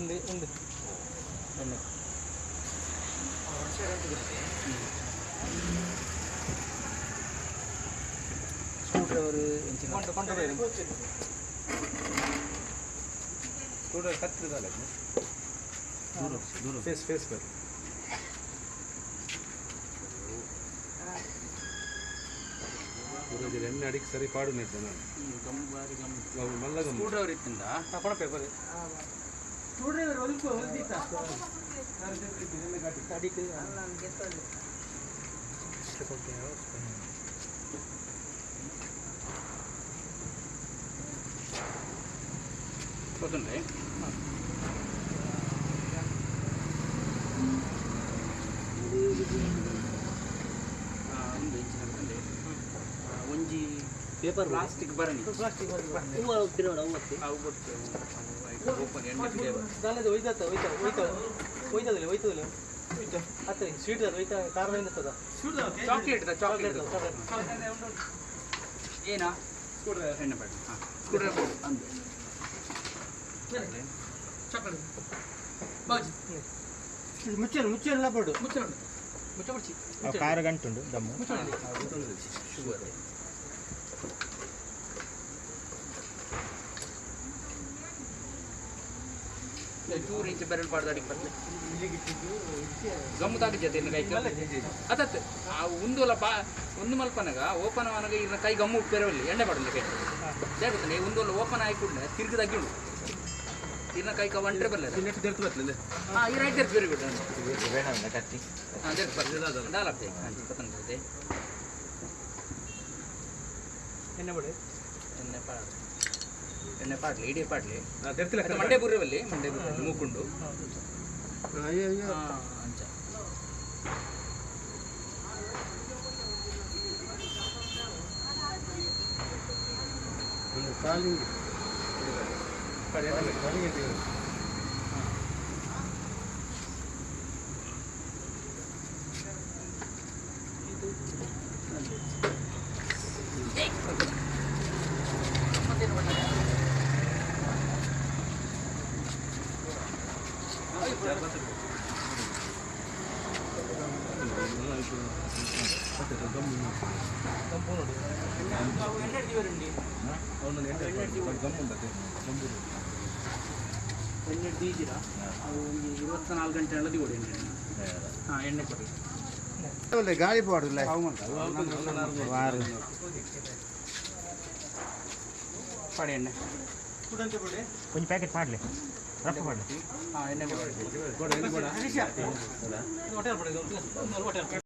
ఉంది ఉంది ఎన్ని స్క్రూ డ్రైవర్ కొంట కొంట ಕೂಡ ಕತ್ತಿದಲ್ಲ ದೂರ ದೂರ ಫೇಸ್ ಫೇಸ್ ಬರ್ ದೂರ ಎಣ್ಣೆ ಅಡಿಗೆ ಸರಿ ಪಾಡು ನಿಂತೆ ನಾನು ನಾವು ಮಲ್ಲ ಗಮ್ಮು ಸ್ಕ್ರೂ ಡ್ರೈವರ್ ಇತ್ತಿಂದ ಕೊಡ ಪೇಪರ್ ಒಂಜಿ ಪೇಪರ್ ಪ್ಲಾಸ್ಟಿಕ್ ಬರಣಿ ಪ್ಲಾಸ್ಟಿಕ್ ಹೂವು ಹೋಗ್ತೀರಿ ನೋಡ ಹೂವು ಹೂವು ಓಪನ್ ಎಣ್ಣೆ ಫ್ಲೇವರ್ ದಾಲದ ಒಯ್ದಾತ ಒಯ್ತಾ ಒಯ್ತಾ ಒಯ್ತದಿಲ್ಲ ಒಯ್ತದಿಲ್ಲ ಹತ್ತಿರ ಸ್ವೀಟ್ ಅದು ಒಯ್ತಾ ಕಾರದಿಂದ ತದ ಚಾಕ್ಲೇಟ್ ಚಾಕ್ಲೇಟ್ ಚಾಕ್ಲೇಟ್ ಏನಾ ಎಣ್ಣೆ ಬೇಡ ಹಾಂ ಸ್ಕೂಡ್ರೈವರ್ ಬೋರ್ಡ್ ಅಂದು ಮುಚ್ಚಲು ಮುಚ್ಚಲ್ಲ ಬಡು ಮುಚ್ಚಲು ಮುಚ್ಚ ಮುಚ್ಚಿ ಕಾರು ಗಂಟುಂಡು ದಮ್ಮು ಶುಗರ್ ಚೂರು ಇಂಚು ಬೆರಳು ಪಾಡ್ದಾಡಿಗೆ ಬರ್ತದೆ ಗಮ್ಮು ತಾಗಿ ಜೊತೆ ಕೈ ಅತತ್ ಆ ಉಂದುಲ ಬಾ ಒಂದು ಮಲ್ಪನಗ ಓಪನ್ ಅವನಗ ಇದನ್ನ ಕೈ ಗಮ್ಮು ಪೆರವಲ್ಲಿ ಎಣ್ಣೆ ಪಾಡಲಿ ಕೈ. ದೇಗುತ್ತಾನೆ ಒಂದುಲ ಓಪನ್ ಆಯ್ಕೊಂಡೆ ತಿರುಗಿ ತಗ್ಗಿಡು ಇದನ್ನ ಕೈ ಕ ಒಂಟ್ರೆ ಬರಲ್ಲ ನೆಟ್ ತೆರ್ತು ಬರ್ತದೆ ಹಾಂ ಈ ರೈಟ್ ಬೇಡ ಕತ್ತಿ ಹಾಂ ದೇರ್ ಬರ್ತದೆ ಪತಂಗತೆ ಎಣ್ಣೆ ಬಡಿ. ಎಣ್ಣೆ ಪಾಡ್ ಎಣ್ಣೆ ಪಾಡ್ಲಿ ಇಡೀ ಪಾಡ್ಲಿ. ಅದು ಮಂಡೆ ಬುರ್ರವಲ್ಲಿ ಮಂಡೆ ಬುರ್ರಲ್ಲಿ ಮೂಕೊಂಡು. ಅಯ್ಯೋ ಅಯ್ಯೋ. ಹಾಂ ಅಂಚ. ಕಾಲಿಂಗ್. ಎಣ್ಣೆ ಅವನೊಂದು ಎಣ್ಣೆ ಗಮ್ಮು ಉಂಟದೆ ಗಮ್ಮು ಎಣ್ಣೆ ದೀಜಿರ ಅವು ಒಂದು ಇವತ್ತು ನಾಲ್ಕು ಗಂಟೆ ಎಲ್ಲ ದಿಗೋಡಿ ಎಣ್ಣೆ ಹಾಂ ಎಣ್ಣೆ ಕೊಡಿ ಗಾಳಿ ಪಾಡುಲ್ಲ ವಾರು ಪಾಡಿ ಎಣ್ಣೆ ಕುಡಂತೆ ಬಡಿ ಒಂದು ಪ್ಯಾಕೆಟ್ ಮಾಡಲಿ ರಫ್ ಮಾಡಲಿ ಹಾಂ ಎಣ್ಣೆ